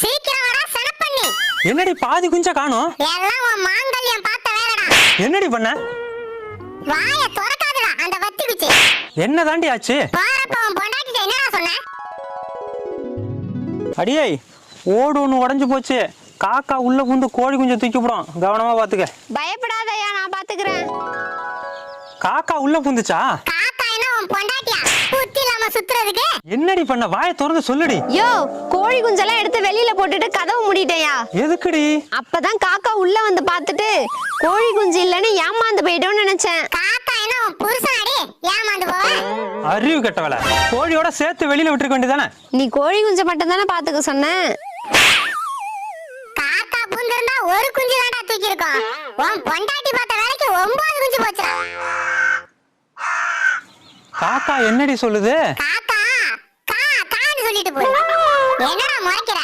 சீக்கிரம் வாடா சனப்பண்ணி என்னடி பாதி குஞ்ச காணோம்? எல்லாம் உன் மாங்கல்யம் பார்த்த வேலைடா. என்னடி பண்ண? வாய திறக்காதடா அந்த வத்தி குச்சி. என்ன தாண்டி ஆச்சு போறப்ப உன் பொண்டாட்டிட்ட என்னடா சொன்ன? அடியே ஓடு ஒன்று உடஞ்சு போச்சு. காக்கா உள்ள புந்து கோழி குஞ்சை தூக்கி போடும் கவனமா பாத்துக்க. பயப்படாதயா நான் பாத்துக்கிறேன். காக்கா உள்ள புந்துச்சா? காக்கா என்ன உன் பொண்டாட்டியா? சுத்துறதுக்கு? என்னடி பண்ண? வாயை திறந்து சொல்லுடி. யோ கோழி குஞ்செல்லாம் எடுத்து வெளியில போட்டுட்டு கதவு மூடிட்டேயா? எதுக்குடி? அப்பதான் காக்கா உள்ள வந்து பார்த்துட்டு கோழி குஞ்சு இல்லைன்னு ஏமாந்து போயிட்டோம்னு நினைச்சேன். காக்கா என்ன உன் புருஷனாடி ஏமாந்து போவ அறிவு கெட்டவள. கோழியோட சேர்த்து வெளியில விட்டுருக்க வேண்டியதானே நீ கோழி குஞ்சை மட்டும் தானே பாத்துக்க சொன்னேன் காக்கா புந்திருந்தா ஒரு குஞ்சு தான்டா தூக்கி இருக்கோம் உன் பொண்டாட்டி பார்த்த வேலைக்கு ஒன்பது குஞ்சு போச்சுடா. காக்கா என்னடி சொல்லுது? காக்கா கா கான்னு சொல்லிட்டு போய் என்னடா முறைக்கிற?